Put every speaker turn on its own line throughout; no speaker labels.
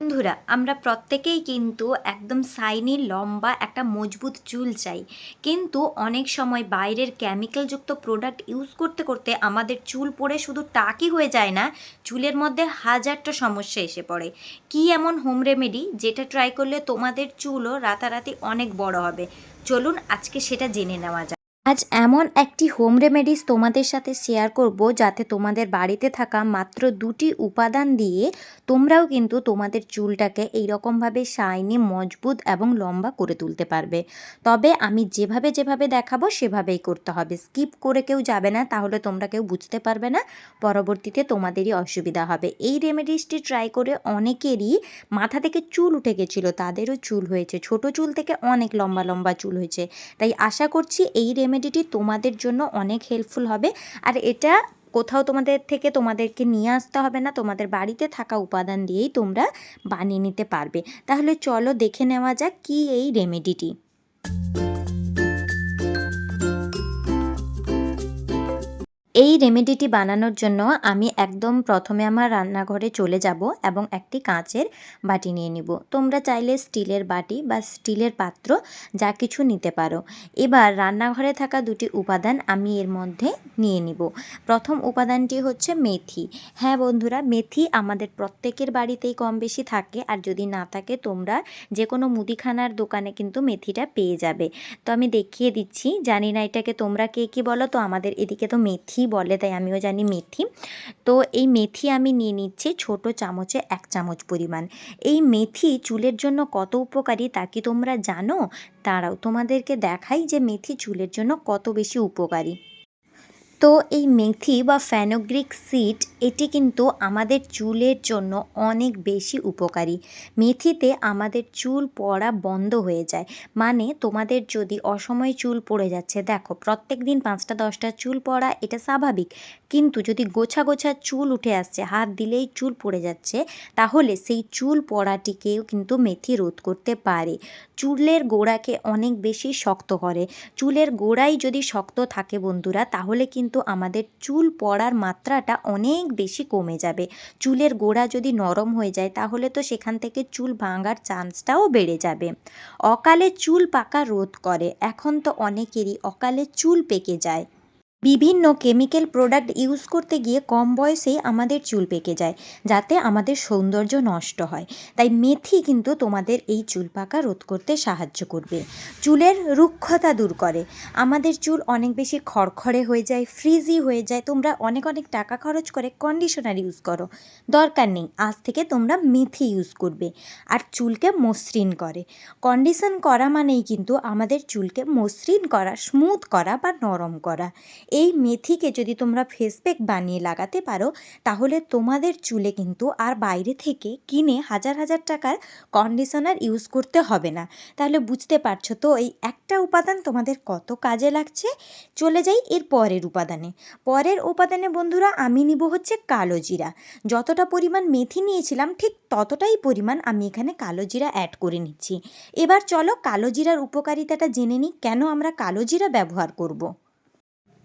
বন্ধুরা, আমরা প্রত্যেকেই কিন্তু একদম শাইনি লম্বা একটা মজবুত চুল চাই। কিন্তু অনেক সময় বাইরের কেমিক্যালযুক্ত প্রোডাক্ট ইউজ করতে করতে আমাদের চুল পড়ে শুধু টাকই হয়ে যায় না, চুলের মধ্যে হাজারটা সমস্যা এসে পড়ে। কি এমন হোম রেমেডি যেটা ট্রাই করলে তোমাদের চুলও রাতারাতি অনেক বড় হবে? চলুন আজকে সেটা জেনে নেওয়া যাক। আজ এমন একটি হোম রেমেডিস তোমাদের সাথে শেয়ার করব যাতে তোমাদের বাড়িতে থাকা মাত্র দুটি উপাদান দিয়ে তোমরাও কিন্তু তোমাদের চুলটাকে এই রকমভাবে শাইনি, মজবুত এবং লম্বা করে তুলতে পারবে। তবে আমি যেভাবে যেভাবে দেখাবো সেভাবেই করতে হবে। স্কিপ করে কেউ যাবে না, তাহলে তোমরা কেউ বুঝতে পারবে না। পরবর্তীতে তোমাদেরই অসুবিধা হবে। এই রেমেডিসটি ট্রাই করে অনেকেরই মাথা থেকে চুল উঠে গেছিল, তাদেরও চুল হয়েছে। ছোট চুল থেকে অনেক লম্বা লম্বা চুল হয়েছে। তাই আশা করছি এই রেমেডিটি তোমাদের জন্য অনেক হেল্পফুল হবে। আর এটা কোথাও তোমাদের থেকে তোমাদেরকে নিয়ে আসতে হবে না, তোমাদের বাড়িতে থাকা উপাদান দিয়েই তোমরা বানিয়ে নিতে পারবে। তাহলে চলো দেখে নেওয়া যাক কি এই রেমেডিটি এই রেমেডিটি বানানোর জন্য আমি একদম প্রথমে আমার রান্নাঘরে চলে যাব এবং একটি কাঁচের বাটি নিয়ে নিব। তোমরা চাইলে স্টিলের বাটি বা স্টিলের পাত্র যা কিছু নিতে পারো। এবার রান্নাঘরে থাকা দুটি উপাদান আমি এর মধ্যে নিয়ে নিব। প্রথম উপাদানটি হচ্ছে মেথি। হ্যাঁ বন্ধুরা, মেথি আমাদের প্রত্যেকের বাড়িতেই কম বেশি থাকে আর যদি না থাকে তোমরা যে কোনো মুদিখানার দোকানে কিন্তু মেথিটা পেয়ে যাবে। তো আমি দেখিয়ে দিচ্ছি, জানি না এটাকে তোমরা কে কী বলো, তো আমাদের এদিকে তো মেথি বলে, তাই আমিও জানি মেথি। তো এই মেথি আমি নিয়ে নিচ্ছি ছোট চামচে এক চামচ পরিমাণ। এই মেথি চুলের জন্য কত উপকারী তা কি তোমরা জানো? তারাও তোমাদেরকে দেখাই যে মেথি চুলের জন্য কত বেশি উপকারী। তো এই মেথি বা ফ্যানোগ্রিক সিড, এটি কিন্তু আমাদের চুলের জন্য অনেক বেশি উপকারী। মেথিতে আমাদের চুল পড়া বন্ধ হয়ে যায়। মানে তোমাদের যদি অসময়ে চুল পড়ে যাচ্ছে, দেখো প্রত্যেক দিন পাঁচটা, দশটা চুল পড়া, এটা স্বাভাবিক। কিন্তু যদি গোছা গোছা চুল উঠে আসছে, হাত দিলেই চুল পড়ে যাচ্ছে, তাহলে সেই চুল পড়াটিকেও কিন্তু মেথি রোধ করতে পারে। চুলের গোড়াকে অনেক বেশি শক্ত করে। চুলের গোড়াই যদি শক্ত থাকে বন্ধুরা, তাহলে কিন্তু আমাদের চুল পড়ার মাত্রাটা অনেক বেশি কমে যাবে। চুলের গোড়া যদি নরম হয়ে যায়, তাহলে তো সেখান থেকে চুল ভাঙার চান্সটাও বেড়ে যাবে। অকালে চুল পাকা রোধ করে। এখন তো অনেকেরই অকালে চুল পেকে যায়। বিভিন্ন কেমিক্যাল প্রোডাক্ট ইউজ করতে গিয়ে কম বয়সেই আমাদের চুল পেকে যায়, যাতে আমাদের সৌন্দর্য নষ্ট হয়। তাই মেথি কিন্তু তোমাদের এই চুল পাকা রোধ করতে সাহায্য করবে। চুলের রুক্ষতা দূর করে। আমাদের চুল অনেক বেশি খড়খড়ে হয়ে যায়, ফ্রিজি হয়ে যায়। তোমরা অনেক অনেক টাকা খরচ করে কন্ডিশনার ইউজ করো। দরকার নেই, আজ থেকে তোমরা মেথি ইউজ করবে। আর চুলকে মসৃণ করে। কন্ডিশন করা মানেই কিন্তু আমাদের চুলকে মসৃণ করা, স্মুথ করা বা নরম করা। এই মেথিকে যদি তোমরা ফেস প্যাক বানিয়ে লাগাতে পারো, তাহলে তোমাদের চুলে কিন্তু আর বাইরে থেকে কিনে হাজার হাজার টাকার কন্ডিশনার ইউজ করতে হবে না। তাহলে বুঝতে পারছ তো এই একটা উপাদান তোমাদের কত কাজে লাগছে? চলে যাই এর পরের উপাদানে। পরের উপাদানে বন্ধুরা আমি নিব হচ্ছে কালো জিরা। যতটা পরিমাণ মেথি নিয়েছিলাম, ঠিক ততটাই পরিমাণ আমি এখানে কালো জিরা অ্যাড করে নিচ্ছি। এবার চলো কালো জিরার উপকারিতাটা জেনে নিই, কেন আমরা কালো জিরা ব্যবহার করব।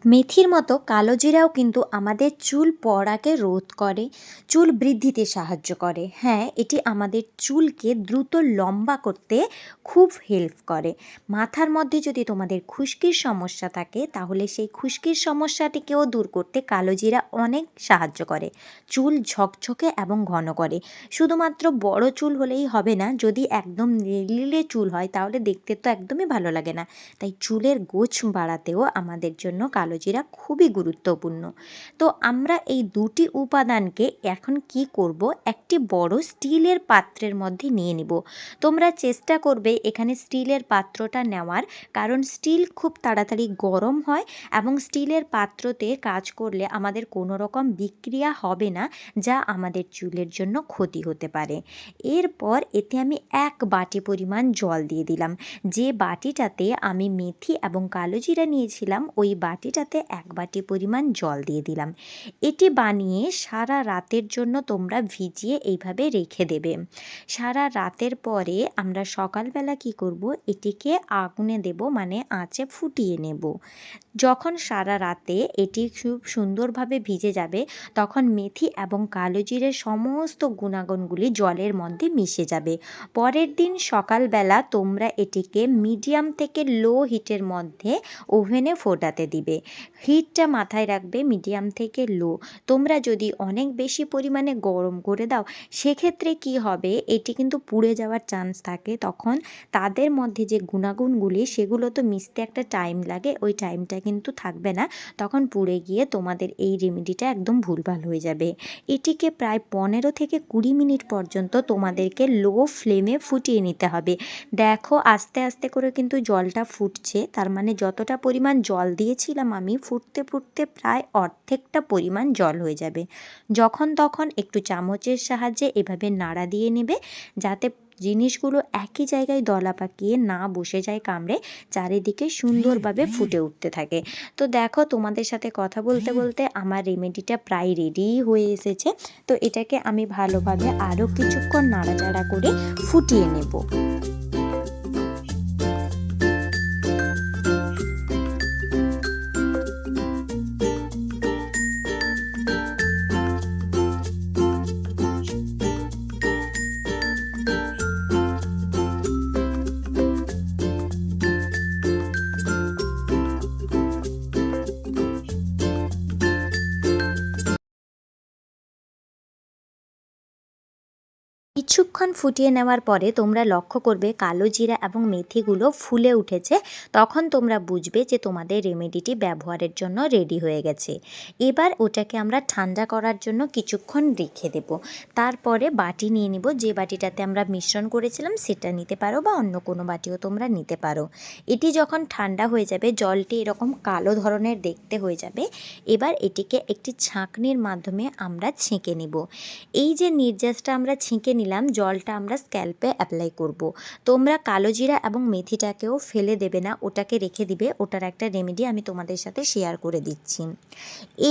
মেথির মতো কালো জিরাও কিন্তু আমাদের চুল পড়াকে রোধ করে, চুল বৃদ্ধিতে সাহায্য করে। হ্যাঁ এটি আমাদের চুলকে দ্রুত লম্বা করতে খুব হেল্প করে। মাথার মধ্যে যদি তোমাদের খুশকির সমস্যা থাকে, তাহলে সেই খুশকির সমস্যাটিকেও দূর করতে কালো জিরা অনেক সাহায্য করে। চুল ঝকঝকে এবং ঘন করে। শুধুমাত্র বড় চুল হলেই হবে না, যদি একদম নীলে চুল হয়, তাহলে দেখতে তো একদমই ভালো লাগে না। তাই চুলের গোছ বাড়াতেও আমাদের জন্য কালো জিরা খুবই গুরুত্বপূর্ণ। তো আমরা এই দুটি উপাদানকে এখন কি করব? একটি বড় স্টিলের পাত্রের মধ্যে নিয়ে নিব। তোমরা চেষ্টা করবে এখানে স্টিলের পাত্রটা নেওয়ার, কারণ স্টিল খুব তাড়াতাড়ি গরম হয় এবং স্টিলের পাত্রতে কাজ করলে আমাদের কোনো রকম বিক্রিয়া হবে না, যা আমাদের চুলের জন্য ক্ষতি হতে পারে। এরপর এতে আমি এক বাটি পরিমাণ জল দিয়ে দিলাম। যে বাটিটাতে আমি মেথি এবং কালো জিরা নিয়েছিলাম, ওই বাটিটাতে এক বাটি পরিমাণ জল দিয়ে দিলাম। এটি বানিয়ে সারা রাতের জন্য তোমরা ভিজিয়ে এইভাবে রেখে দেবে। সারা রাতের পরে আমরা সকালবেলা কি করব? এটিকে আগুনে দেব মানে আঁচে ফুটিয়ে নেব। যখন সারা রাতে এটি খুব সুন্দরভাবে ভিজে যাবে, তখন মেথি এবং কালো জিরের সমস্ত গুণাগুণগুলি জলের মধ্যে মিশে যাবে। পরের দিন সকালবেলা তোমরা এটিকে মিডিয়াম থেকে লো হিটের মধ্যে ওভেনে ফোটাতে দিবে। হিটটা মাথায় রাখবে মিডিয়াম থেকে লো। তোমরা যদি অনেক বেশি পরিমাণে গরম করে দাও, সেক্ষেত্রে কি হবে? এটি কিন্তু পুড়ে যাওয়ার চান্স থাকে। তখন তাদের মধ্যে যে গুণাগুণগুলি, সেগুলো তো মিশতে একটা টাইম লাগে। ওই টাইমটা কিন্তু থাকবে না। তখন পুড়ে গিয়ে তোমাদের এই রেমেডিটা একদম ভুলভাল হয়ে যাবে। এটিকে প্রায় পনেরো থেকে কুড়ি মিনিট পর্যন্ত তোমাদেরকে লো ফ্লেমে ফুটিয়ে নিতে হবে। দেখো, আস্তে আস্তে করে কিন্তু জলটা ফুটছে। তার মানে যতটা পরিমাণ জল দিয়েছিলাম আমি ফুটতে ফুটতে প্রায় অর্ধেকটা পরিমাণ জল হয়ে যাবে। যখন তখন একটু চামচের সাহায্যে এভাবে নাড়া দিয়ে নেবে, যাতে জিনিসগুলো একই জায়গায় দলা পাকিয়ে না বসে যায় কামড়ে, চারিদিকে সুন্দরভাবে ফুটে উঠতে থাকে। তো দেখো, তোমাদের সাথে কথা বলতে বলতে আমার রেমেডিটা প্রায় রেডিই হয়ে এসেছে। তো এটাকে আমি ভালোভাবে আরও কিছুক্ষণ নাড়াচাড়া করে ফুটিয়ে নেব। কিছুক্ষণ ফুটিয়ে নেওয়ার পরে তোমরা লক্ষ্য করবে কালো জিরা এবং মেথিগুলো ফুলে উঠেছে। তখন তোমরা বুঝবে যে তোমাদের রেমেডিটি ব্যবহারের জন্য রেডি হয়ে গেছে। এবার ওটাকে আমরা ঠান্ডা করার জন্য কিছুক্ষণ রেখে দেব। তারপরে বাটি নিয়ে নিব। যে বাটিটাতে আমরা মিশ্রণ করেছিলাম সেটা নিতে পারো বা অন্য কোনো বাটিও তোমরা নিতে পারো। এটি যখন ঠান্ডা হয়ে যাবে, জলটি এরকম কালো ধরনের দেখতে হয়ে যাবে। এবার এটিকে একটি ছাঁকনির মাধ্যমে আমরা ছেঁকে নিব। এই যে নির্যাসটা আমরা ছেঁকে নিলাম জলটা আমরা স্ক্যাল্পে অ্যাপ্লাই করব। তোমরা কালো জিরা এবং মেথিটাকেও ফেলে দেবে না, ওটাকে রেখে দিবে ওটার একটা রেমেডি আমি তোমাদের সাথে শেয়ার করে দিচ্ছি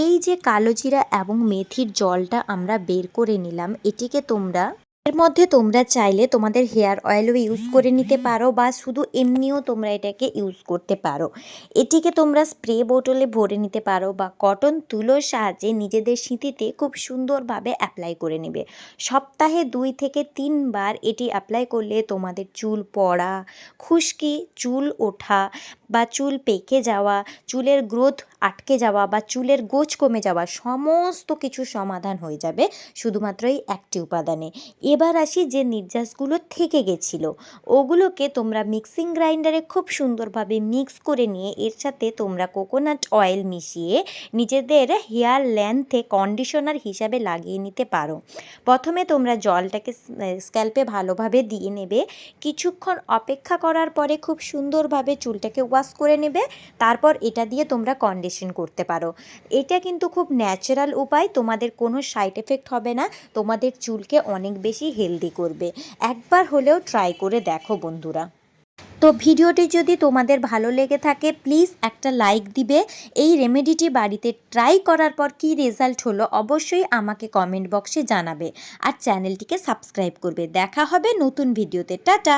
এই যে কালো জিরা এবং মেথির জলটা আমরা বের করে নিলাম, এটিকে তোমরা এর মধ্যে তোমরা চাইলে তোমাদের হেয়ার অয়েলও ইউজ করে নিতে পারো বা শুধু এমনিও তোমরা এটাকে ইউজ করতে পারো। এটিকে তোমরা স্প্রে বোতলে ভরে নিতে পারো বা কটন তুলোর সাহায্যে নিজেদের স্মৃতিতে খুব সুন্দরভাবে অ্যাপ্লাই করে নেবে। সপ্তাহে দুই থেকে তিনবার এটি অ্যাপ্লাই করলে তোমাদের চুল পড়া, খুশকি, চুল ওঠা বা চুল পেকে যাওয়া, চুলের গ্রোথ আটকে যাওয়া বা চুলের গোছ কমে যাওয়া সমস্ত কিছু সমাধান হয়ে যাবে শুধুমাত্র এই একটি উপাদানে। এবার আসি যে নির্যাসগুলো থেকে গেছিল। ওগুলোকে তোমরা মিক্সিং গ্রাইন্ডারে খুব সুন্দরভাবে মিক্স করে নিয়ে এর সাথে তোমরা কোকোনাট অয়েল মিশিয়ে নিজেদের হেয়ার লেন্থে কন্ডিশনার হিসাবে লাগিয়ে নিতে পারো। প্রথমে তোমরা জলটাকে স্ক্যাল্পে ভালোভাবে দিয়ে নেবে। কিছুক্ষণ অপেক্ষা করার পরে খুব সুন্দরভাবে চুলটাকে ওয়াশ করে নেবে। তারপর এটা দিয়ে তোমরা কন্ডিশন করতে পারো। এটা কিন্তু খুব ন্যাচারাল উপায়, তোমাদের কোনো সাইড এফেক্ট হবে না, তোমাদের চুলকে অনেক বেশি হেলদি করবে। একবার হলেও ট্রাই করে দেখো বন্ধুরা। তো ভিডিওটি যদি তোমাদের ভালো লেগে থাকে প্লিজ একটা লাইক দিবে। এই রেমেডিটি বাড়িতে ট্রাই করার পর কী রেজাল্ট হলো অবশ্যই আমাকে কমেন্ট বক্সে জানাবে। আর চ্যানেলটিকে সাবস্ক্রাইব করবে। দেখা হবে নতুন ভিডিওতে টাটা!